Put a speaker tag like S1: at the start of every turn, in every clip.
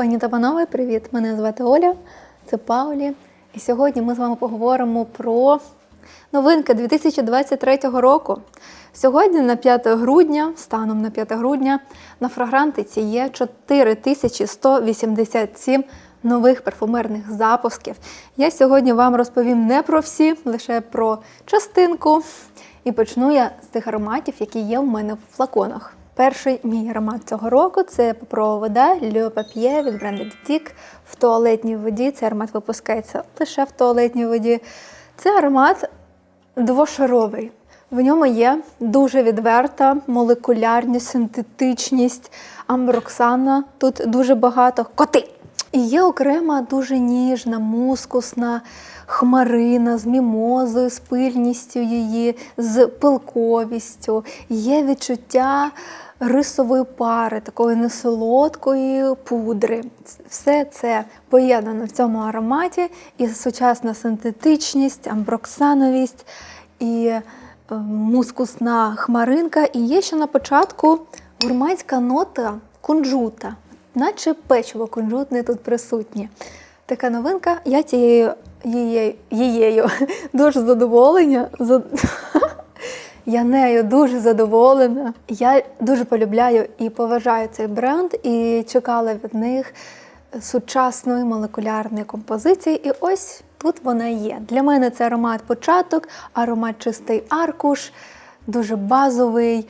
S1: Пані та панове, привіт! Мене звати Оля, це Паулі. І сьогодні ми з вами поговоримо про новинки 2023 року. Сьогодні, на 5 грудня, станом на 5 грудня, на фрагрантиці є 4187 нових парфумерних запусків. Я сьогодні вам розповім не про всі, лише про частинку. І почну я з тих ароматів, які є в мене в флаконах. Перший мій аромат цього року це паперова вода Le Papier від бренду Dietic в туалетній воді. Цей аромат випускається лише в туалетній воді. Це аромат двошаровий. В ньому є дуже відверта молекулярність, синтетичність, амброксана. Тут дуже багато коти. І є окрема дуже ніжна, мускусна хмарина з мімозою, з пильністю її, з пилковістю. Є відчуття рисової пари, такої несолодкої пудри. Все це поєднано в цьому ароматі і сучасна синтетичність, амброксановість і е, мускусна хмаринка. І є ще на початку гурманська нота кунжута, наче печиво кунжутне тут присутнє. Така новинка. Я цією їєю дуже задоволення. За... Я нею дуже задоволена. Я дуже полюбляю і поважаю цей бренд, і чекала від них сучасної молекулярної композиції. І ось тут вона є. Для мене це аромат початок, аромат чистий аркуш, дуже базовий,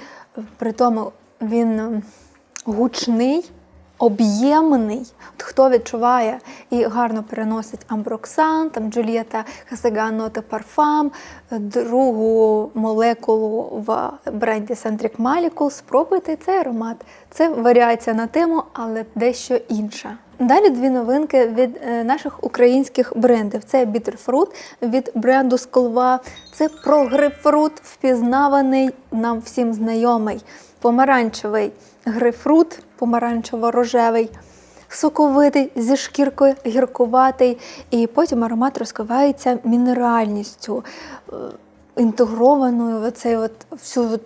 S1: при тому він гучний. Об'ємний, От хто відчуває і гарно переносить амброксан, там Джульєта Хасеган Ноте Парфам, другу молекулу в бренді Centric Molecule, спробуйте цей аромат. Це варіація на тему, але дещо інша. Далі дві новинки від е, наших українських брендів. Це Bitterfruit від бренду Сколва. Це про грейпфрут, впізнаваний нам всім знайомий. Помаранчевий грейпфрут, помаранчево-рожевий, соковитий зі шкіркою, гіркуватий. І потім аромат розкривається мінеральністю, е, інтегрованою в цей от всю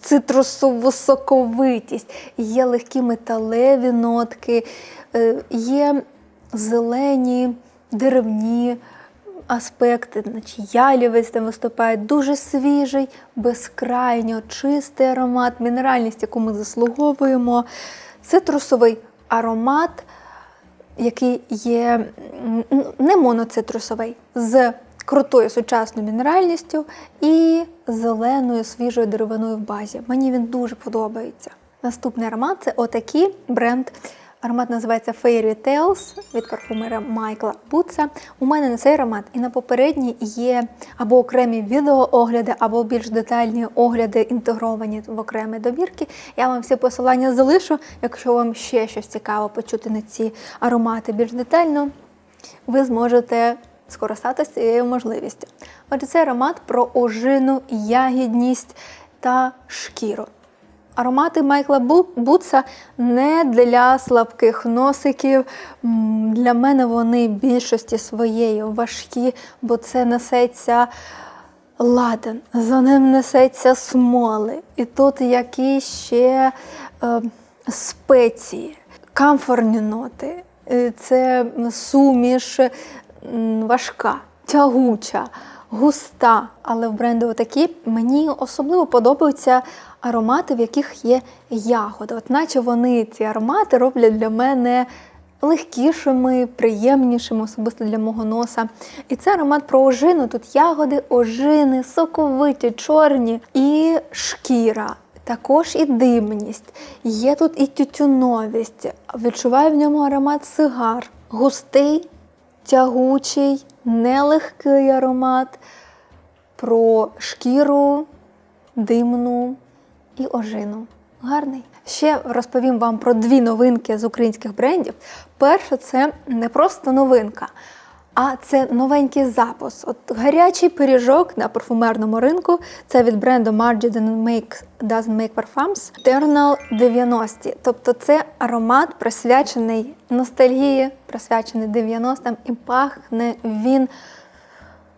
S1: цитрусову соковитість. Є легкі металеві нотки, е, є зелені, деревні. Аспекти, наче ялівець там виступає, дуже свіжий, безкрайньо чистий аромат, мінеральність, яку ми заслуговуємо. Цитрусовий аромат, який є не моноцитрусовий, з крутою сучасною мінеральністю і зеленою свіжою деревиною в базі. Мені він дуже подобається. Наступний аромат це отакий бренд. Аромат називається Fairy Tales від парфумера Майкла Буца. У мене на цей аромат і на попередній є або окремі відеоогляди, або більш детальні огляди інтегровані в окремі добірки. Я вам всі посилання залишу. Якщо вам ще щось цікаво почути на ці аромати більш детально, ви зможете скористатися цією можливістю. Отже, цей аромат про ожину, ягідність та шкіру. Аромати Майкла Бутса не для слабких носиків. Для мене вони більшості своєї важкі, бо це несеться ладен, за ним несеться смоли. І тут які ще е, спеції, камфорні ноти. Е, це суміш важка, тягуча, густа. Але в бренду такі мені особливо подобаються аромати, в яких є ягоди. От наче вони ці аромати роблять для мене легкішими, приємнішими, особисто для мого носа. І це аромат про ожину. Тут ягоди, ожини, соковиті, чорні і шкіра. Також і димність, є тут і тютюновість. Відчуваю в ньому аромат сигар. Густий, тягучий, нелегкий аромат про шкіру, димну і ожину. Гарний. Ще розповім вам про дві новинки з українських брендів. Перше, це не просто новинка, а це новенький запуск. От гарячий пиріжок на парфумерному ринку. Це від бренду Margie Doesn't Make, Doesn't Make Parfums Eternal 90. Тобто це аромат присвячений ностальгії, присвячений 90-м і пахне він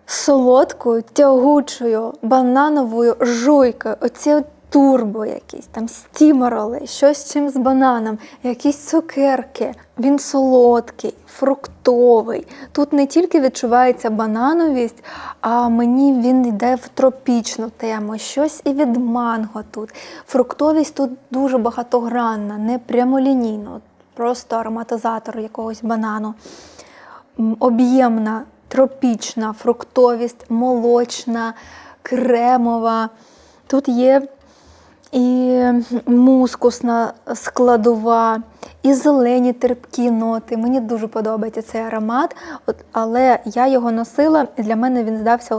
S1: солодкою, тягучою, банановою жуйкою. Оці от турбо якийсь, там стімороли, щось чим з бананом, якісь цукерки. Він солодкий, фруктовий. Тут не тільки відчувається банановість, а мені він йде в тропічну тему. Щось і від манго тут. Фруктовість тут дуже багатогранна, не прямолінійно, просто ароматизатор якогось банану. Об'ємна, тропічна фруктовість, молочна, кремова. Тут є і мускусна складова, і зелені терпкі ноти. Мені дуже подобається цей аромат, але я його носила, і для мене він здався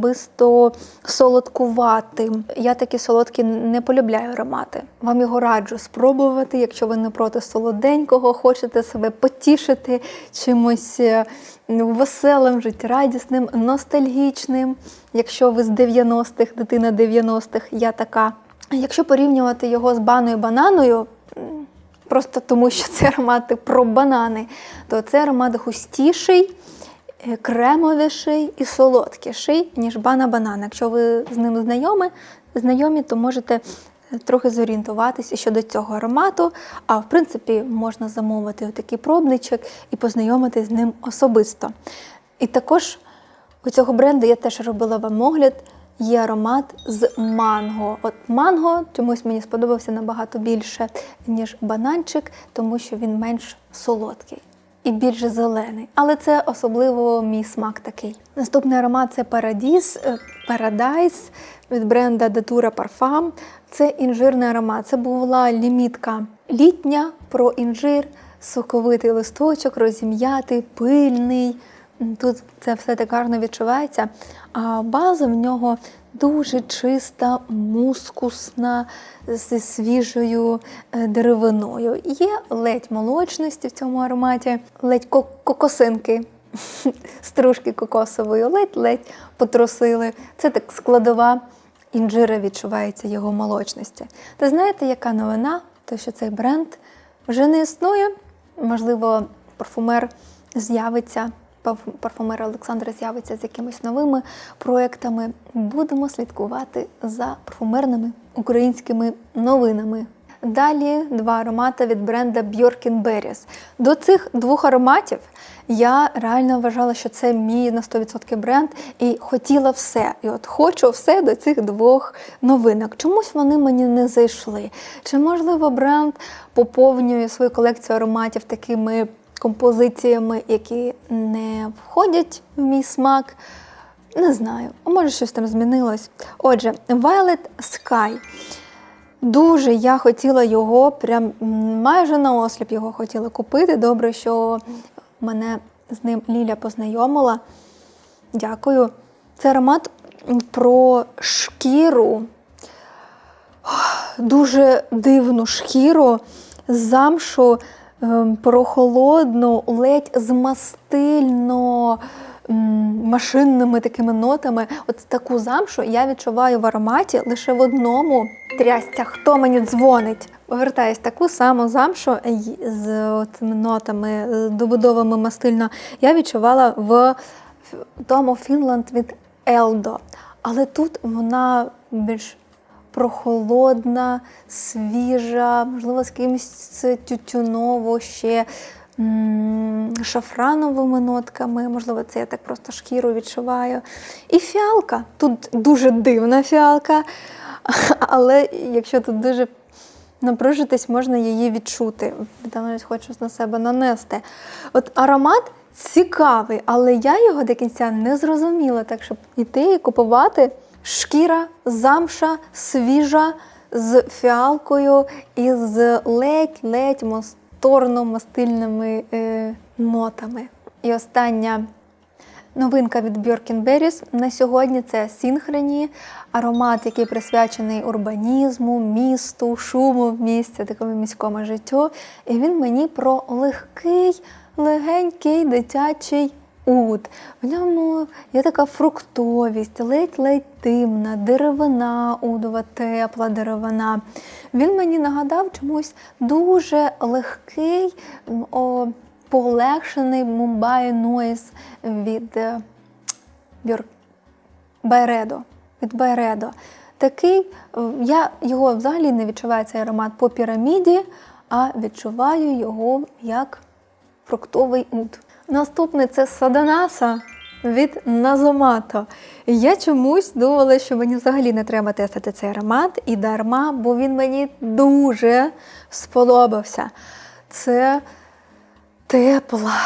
S1: особисто солодкуватим. Я такі солодкі не полюбляю аромати. Вам його раджу спробувати, якщо ви не проти солоденького, хочете себе потішити чимось е, веселим, життєрадісним, ностальгічним. Якщо ви з 90-х, дитина 90-х, я така. Якщо порівнювати його з баною бананою, просто тому що це аромати про банани, то це аромат густіший, кремовіший і солодкіший, ніж бана банан. Якщо ви з ним знайомі, знайомі, то можете е, трохи зорієнтуватися щодо цього аромату. А в принципі, можна замовити такий пробничок і познайомитись з ним особисто. І також у цього бренду я теж робила вам огляд. Є аромат з манго. От манго чомусь мені сподобався набагато більше, ніж бананчик, тому що він менш солодкий і більш зелений. Але це особливо мій смак такий. Наступний аромат це Paradis, е, Paradise від бренда Datura Parfum. Це інжирний аромат. Це була лімітка літня про інжир, соковитий листочок, розім'ятий, пильний. Тут це все так гарно відчувається. А база в нього дуже чиста, мускусна, зі свіжою е, деревиною. Є ледь молочності в цьому ароматі, ледь ко- кокосинки, стружки кокосової, ледь-ледь потрусили. Це так складова інжира відчувається його молочності. Та знаєте, яка новина? То що цей бренд вже не існує. Можливо, парфумер з'явиться, парф- парфумер Олександр з'явиться з якимись новими проектами. Будемо слідкувати за парфумерними українськими новинами. Далі два аромати від бренда Bjorkin Berries. До цих двох ароматів я реально вважала, що це мій на 100% бренд і хотіла все. І от хочу все до цих двох новинок. Чомусь вони мені не зайшли. Чи можливо бренд поповнює свою колекцію ароматів такими композиціями, які не входять в мій смак? Не знаю, може щось там змінилось. Отже, Violet Sky. Дуже я хотіла його, прям майже на осліп його хотіла купити. Добре, що мене з ним Ліля познайомила. Дякую. Це аромат про шкіру, дуже дивну шкіру, замшу, ем, прохолодну, ледь змастильно машинними такими нотами. От таку замшу я відчуваю в ароматі лише в одному трястя. Хто мені дзвонить? Повертаюсь, таку саму замшу з цими нотами, добудовами мастильно, я відчувала в тому Фінланд від Елдо. Але тут вона більш прохолодна, свіжа, можливо, з кимось тютюново ще шафрановими нотками. Можливо, це я так просто шкіру відчуваю. І фіалка. Тут дуже дивна фіалка, але якщо тут дуже напружитись, можна її відчути. Я навіть хочу на себе нанести. От аромат цікавий, але я його до кінця не зрозуміла. Так щоб йти і купувати шкіра, замша, свіжа з фіалкою і з ледь-ледь мосторно-мастильними е, нотами. І остання Новинка від Bjorkin Berries на сьогодні це Сінхроні, аромат, який присвячений урбанізму, місту, шуму в місті, такому міському життю. І він мені про легкий, легенький дитячий ут. В ньому є така фруктовість, ледь-ледь димна, деревина, удова, тепла деревина. Він мені нагадав чомусь дуже легкий. О, полегшений Мумбай Нойз від е, Бьор... Байредо. Від Байредо. такий, е, я його взагалі не відчуваю цей аромат по піраміді, а відчуваю його як фруктовий ут. Наступний це саданаса від Назомато. Я чомусь думала, що мені взагалі не треба тестити цей аромат і дарма, бо він мені дуже сподобався. Це тепла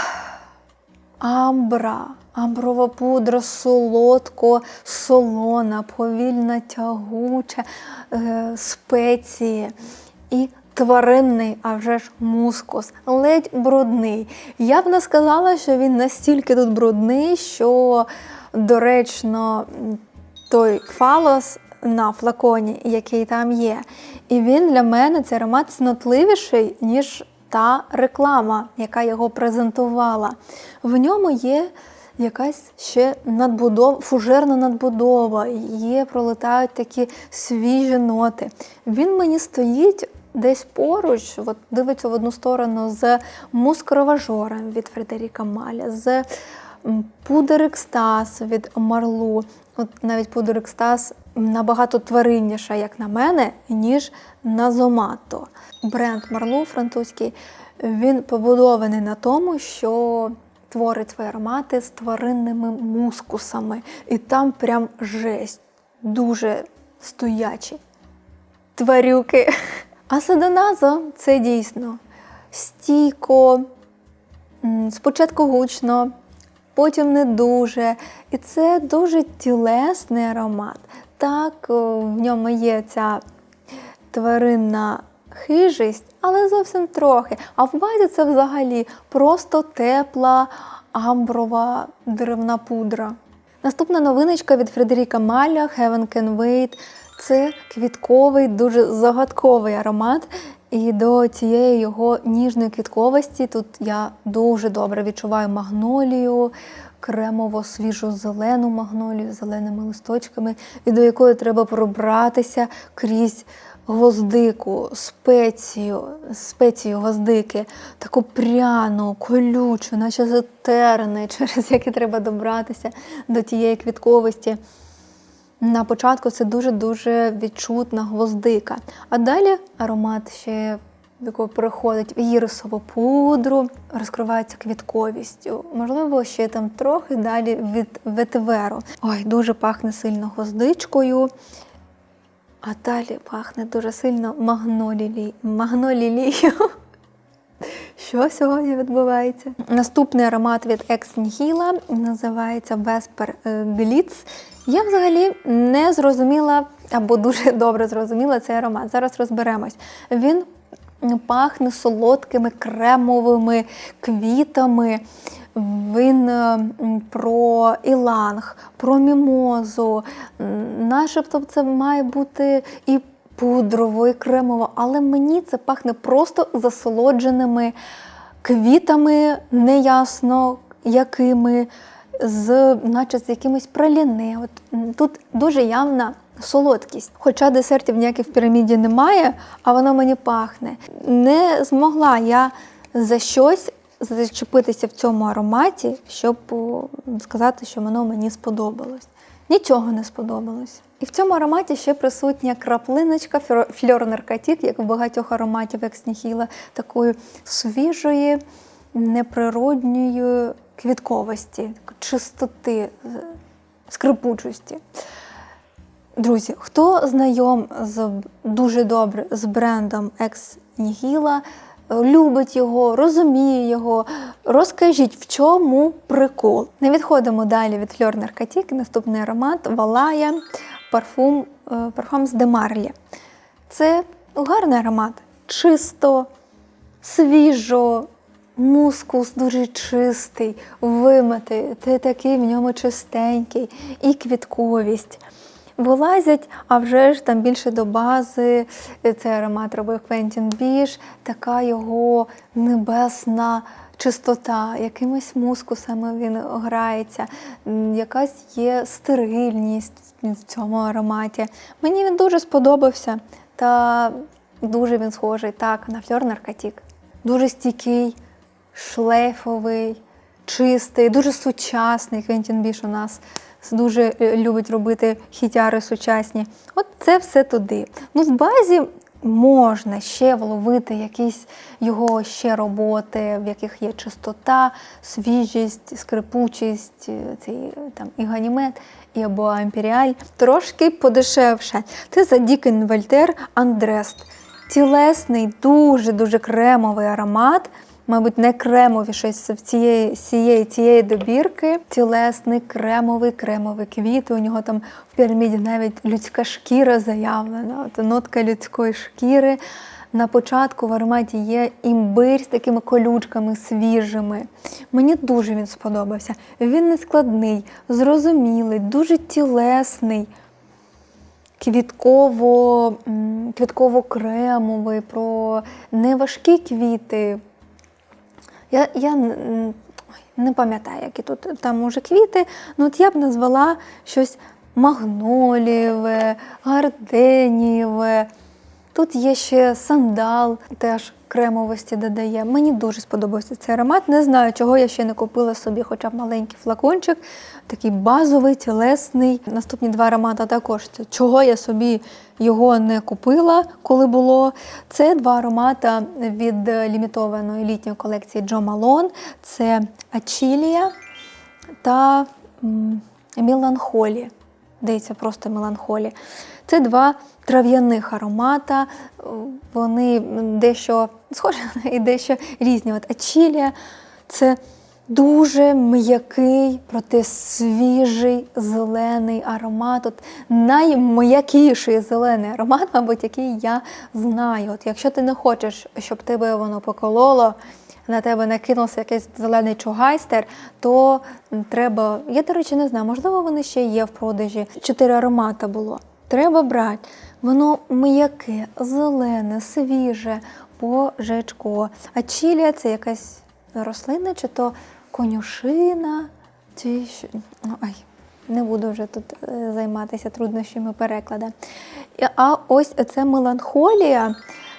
S1: амбра, амброва пудра солодко, солона, повільна, тягуча, е, спеції і тваринний, а вже ж мускус, ледь брудний. Я б не сказала, що він настільки тут брудний, що доречно той фалос на флаконі, який там є. І він для мене цей аромат цнотливіший, ніж та реклама, яка його презентувала. В ньому є якась ще надбудова, фужерна надбудова, є, пролетають такі свіжі ноти. Він мені стоїть десь поруч, от дивиться в одну сторону з мускроважором від Фредеріка Маля, з пудер екстаз від Марлу. От навіть пудер екстаз набагато тваринніша, як на мене, ніж Назомато. Бренд Марлу французький він побудований на тому, що творить свої аромати з тваринними мускусами. І там прям жесть, дуже стоячі тварюки. А садоназо це дійсно стійко, спочатку гучно, потім не дуже. І це дуже тілесний аромат. Так, в ньому є ця тваринна хижість, але зовсім трохи. А в базі це взагалі просто тепла амброва деревна пудра. Наступна новиночка від Фредеріка Маля Heaven Can Wait. Це квітковий, дуже загадковий аромат. І до цієї його ніжної квітковості тут я дуже добре відчуваю магнолію, кремово свіжу зелену магнолію з зеленими листочками, і до якої треба пробратися крізь гвоздику, спецію, спецію гвоздики, таку пряну, колючу, наче затерни, через які треба добратися до тієї квітковості. На початку це дуже-дуже відчутна гвоздика. А далі аромат ще в якого переходить в ірисову пудру, розкривається квітковістю. Можливо, ще там трохи далі від ветиверу. Ой, дуже пахне сильно гвоздичкою. А далі пахне дуже сильно магнолілі... Що сьогодні відбувається? Наступний аромат від Ex Nihila називається е, Glitz. Я взагалі не зрозуміла або дуже добре зрозуміла цей аромат. Зараз розберемось. Він пахне солодкими кремовими квітами. Він е, про іланг, про мімозу. Начебто це має бути і пудрово, і кремово, але мені це пахне просто засолодженими квітами, неясно якими, з, наче з якимось праліни. От тут дуже явна солодкість. Хоча десертів ніяких в піраміді немає, а воно мені пахне. Не змогла я за щось зачепитися в цьому ароматі, щоб сказати, що воно мені сподобалось. Нічого не сподобалось. І в цьому ароматі ще присутня краплиночка фльор- фльор як у багатьох ароматів екснігіла, такої свіжої, неприродньої квітковості, чистоти, е, скрипучості. Друзі, хто знайом з дуже добре з брендом Екс Нігіла, любить його, розуміє його, розкажіть, в чому прикол. Не відходимо далі від Фльор Наркотік. Наступний аромат Валая, парфум, е, парфум з Демарлі. Це гарний аромат, чисто, свіжо, мускус дуже чистий, вимитий, ти такий в ньому чистенький, і квітковість. Вилазять, а вже ж там більше до бази. Цей аромат робив Квентін Біш, така його небесна чистота, якимись мускусами він грається, якась є стерильність в цьому ароматі. Мені він дуже сподобався, та дуже він схожий так на фльор наркотік. Дуже стійкий, шлейфовий, чистий, дуже сучасний. Квентін Біш у нас дуже е, любить робити хітяри сучасні. От це все туди. Ну, в базі можна ще вловити якісь його ще роботи, в яких є чистота, свіжість, скрипучість, е, цей е, там і ганімет, і або ампіріаль. Трошки подешевше. Це за Дікен Вольтер Андрест. Тілесний, дуже-дуже кремовий аромат. Мабуть, найкремовіше з цієї, цієї, цієї добірки. Тілесний, кремовий, кремовий квіт. У нього там в піраміді навіть людська шкіра заявлена. От нотка людської шкіри. На початку в ароматі є імбир з такими колючками свіжими. Мені дуже він сподобався. Він не складний, зрозумілий, дуже тілесний квітково-кремовий, про неважкі квіти. Я, я не пам'ятаю, які тут там може квіти. Ну, от я б назвала щось магнолів, гарденієве. Тут є ще сандал, теж кремовості додає. Мені дуже сподобався цей аромат. Не знаю, чого я ще не купила собі, хоча б маленький флакончик, такий базовий, тілесний. Наступні два аромати також. Чого я собі його не купила, коли було. Це два аромата від лімітованої літньої колекції Джо Малон. Це Ачілія та Меланхолі. Здається, просто меланхолі. Це два трав'яних аромата. Вони дещо схожі і дещо різні. От Ачілія це дуже м'який, проте свіжий зелений аромат. От найм'якіший зелений аромат, мабуть, який я знаю. От Якщо ти не хочеш, щоб тебе воно покололо, на тебе накинувся якийсь зелений чугайстер, то треба. Я, до речі, не знаю, можливо, вони ще є в продажі. Чотири аромата було. Треба брати. Воно м'яке, зелене, свіже, божечко. А чілія це якась рослина, чи то конюшина, чи що. Ну, ай. Не буду вже тут е, займатися труднощами перекладу. А ось це меланхолія.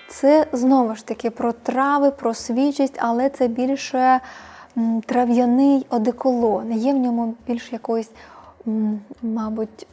S1: Це знову ж таки про трави, про свіжість, але це більше трав'яний одеколон. Є в ньому більш якоїсь, мабуть,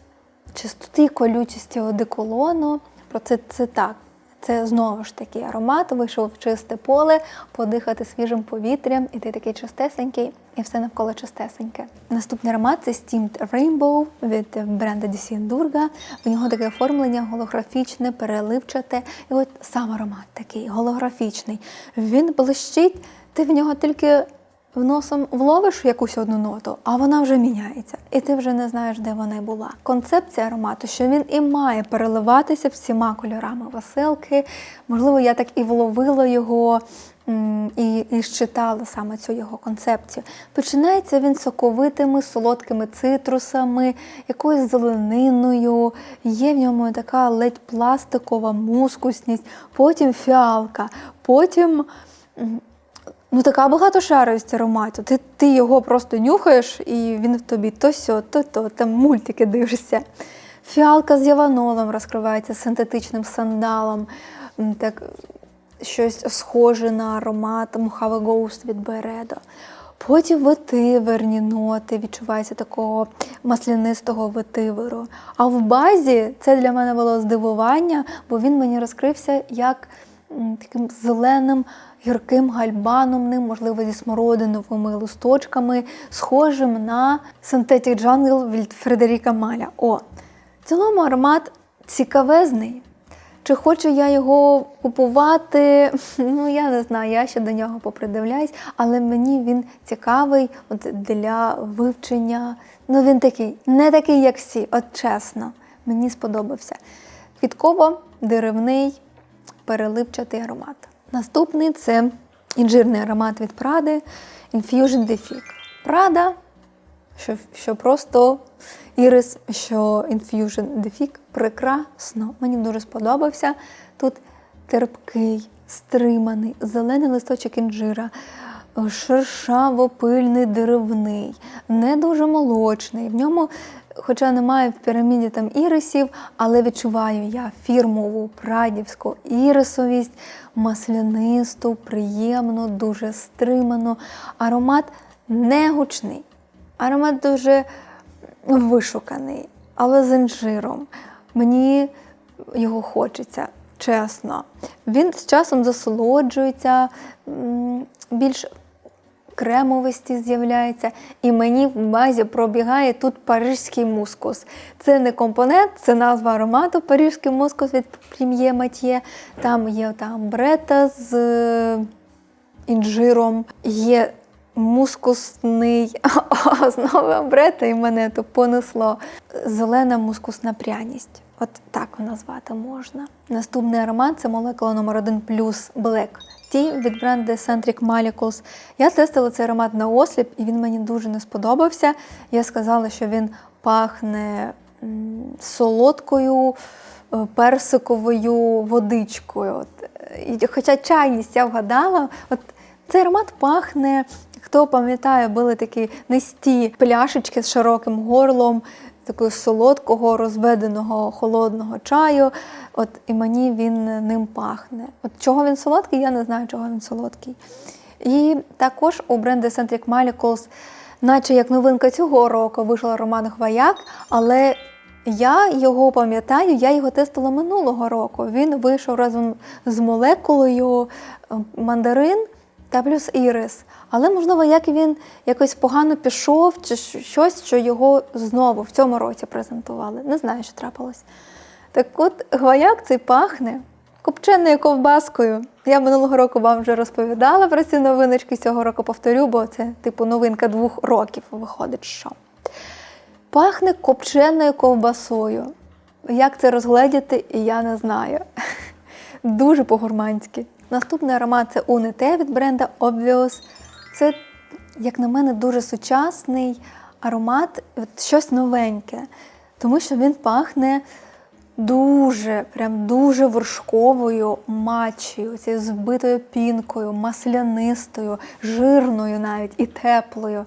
S1: чистоти, колючості одеколону. Про це, це так. Це знову ж таки аромат, вийшов в чисте поле, подихати свіжим повітрям, і ти такий чистесенький, і все навколо чистесеньке. Наступний аромат це Steamed Rainbow від бренду Дісіндурга. В нього таке оформлення голографічне, переливчате. І от сам аромат такий голографічний. Він блищить, ти в нього тільки носом вловиш якусь одну ноту, а вона вже міняється, і ти вже не знаєш, де вона була. Концепція аромату, що він і має переливатися всіма кольорами веселки. Можливо, я так і вловила його. І, і щитала саме цю його концепцію. Починається він соковитими, солодкими цитрусами, якоюсь зелениною, є в ньому така ледь пластикова мускусність, потім фіалка, потім Ну, така багатошаровість аромату. Ти, ти його просто нюхаєш, і він в тобі то сьо, то то, там мультики дивишся. Фіалка з яванолом розкривається синтетичним сандалом. Так, щось схоже на аромат Mojave Ghost від Бередо. Потім ветиверні ноти, відчувається такого маслянистого ветиверу. А в базі це для мене було здивування, бо він мені розкрився як таким зеленим гірким гальбаномним, можливо, зі смородиновими листочками, схожим на Synthetic Jungle від Фредеріка Маля. О, в цілому аромат цікавезний. Чи хочу я його купувати? Ну, я не знаю, я ще до нього попридивляюсь, але мені він цікавий от для вивчення. Ну, він такий, не такий, як всі, от чесно, мені сподобався. Квітково-деревний, переливчатий аромат. Наступний це інжирний аромат від Пради Infusion de Fig. Прада, що, що просто ірис, що Infusion de прекрасно. Мені дуже сподобався. Тут терпкий, стриманий, зелений листочок інжира, шершаво-пильний деревний, не дуже молочний. В ньому, хоча немає в піраміді там ірисів, але відчуваю я фірмову прадівську ірисовість, маслянисту, приємну, дуже стриману. Аромат не гучний. Аромат дуже вишуканий, але з інжиром. Мені його хочеться, чесно. Він з часом засолоджується, більш кремовості з'являється, і мені в базі пробігає тут парижський мускус. Це не компонент, це назва аромату парижський мускус від Прім'є Матьє. Там є там брета з е, інжиром, є мускусний, а знову амбрета, і мене то понесло. Зелена мускусна пряність. От так назвати можна. Наступний аромат це молекула номер 1 плюс Black Tea від бренду Centric Molecules. Я тестила цей аромат на осліп, і він мені дуже не сподобався. Я сказала, що він пахне солодкою е, персиковою водичкою. От, е, і Хоча чайність я вгадала, от цей аромат пахне, хто пам'ятає, були такі низькі пляшечки з широким горлом, такого солодкого, розведеного холодного чаю. От і мені він ним пахне. От чого він солодкий, я не знаю, чого він солодкий. І також у бренду Centric Molecules, наче як новинка цього року, вийшов аромат Гваяк, але я його пам'ятаю, я його тестила минулого року. Він вийшов разом з молекулою е, мандарин та плюс ірис. Але, можливо, як він якось погано пішов, чи щось, що його знову в цьому році презентували. Не знаю, що трапилось. Так от гваяк цей пахне копченою ковбаскою. Я минулого року вам вже розповідала про ці новиночки. Цього року повторю, бо це типу новинка двох років виходить, що. Пахне копченою ковбасою. Як це розгледіти, я не знаю. Дуже по-гурманськи. Наступний аромат це Унете від бренда Obvious. Це, як на мене, дуже сучасний аромат, щось новеньке, тому що він пахне дуже, прям дуже вершковою матчею, цією збитою пінкою, маслянистою, жирною навіть і теплою.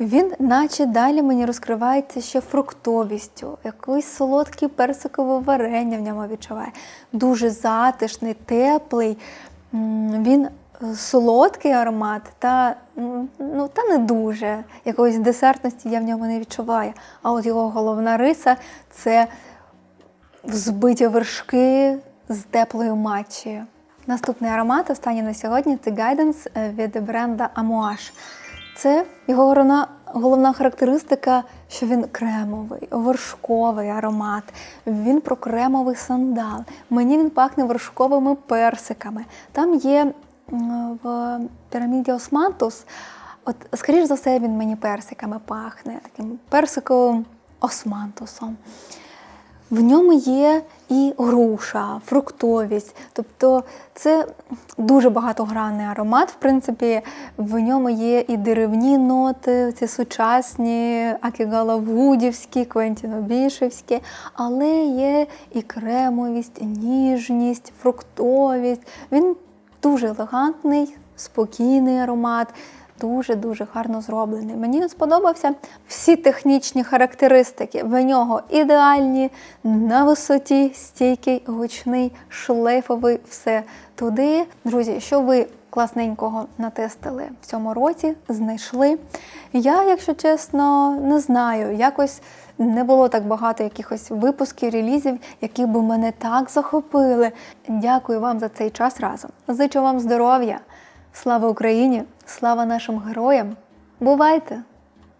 S1: Він, наче далі мені розкривається ще фруктовістю, якийсь солодкий персикове варення в ньому відчуває. Дуже затишний, теплий. Він е, солодкий аромат, та, ну, та не дуже. Якоїсь десертності я в ньому не відчуваю. А от його головна риса це взбиті вершки з теплою матчею. Наступний аромат, останній на сьогодні, це е, від бренда Amouage. Це його головна, головна характеристика, що він кремовий, вершковий аромат. Він про кремовий сандал. Мені він пахне вершковими персиками. Там є в піраміді Османтус, от, скоріш за все, він мені персиками пахне, таким персиковим османтусом. В ньому є і груша, фруктовість. Тобто це дуже багатогранний аромат. В принципі, в ньому є і деревні ноти, ці сучасні, акігалавудівські, квентінобішевські, але є і кремовість, ніжність, фруктовість. Він дуже елегантний, спокійний аромат. Дуже-дуже гарно зроблений. Мені сподобався всі технічні характеристики. В нього ідеальні, на висоті, стійкий, гучний, шлейфовий, все туди. Друзі, що ви класненького натестили в цьому році, знайшли. Я, якщо чесно, не знаю, якось не було так багато якихось випусків, релізів, які би мене так захопили. Дякую вам за цей час разом. Зичу вам здоров'я. Слава Україні! Слава нашим героям! Бувайте!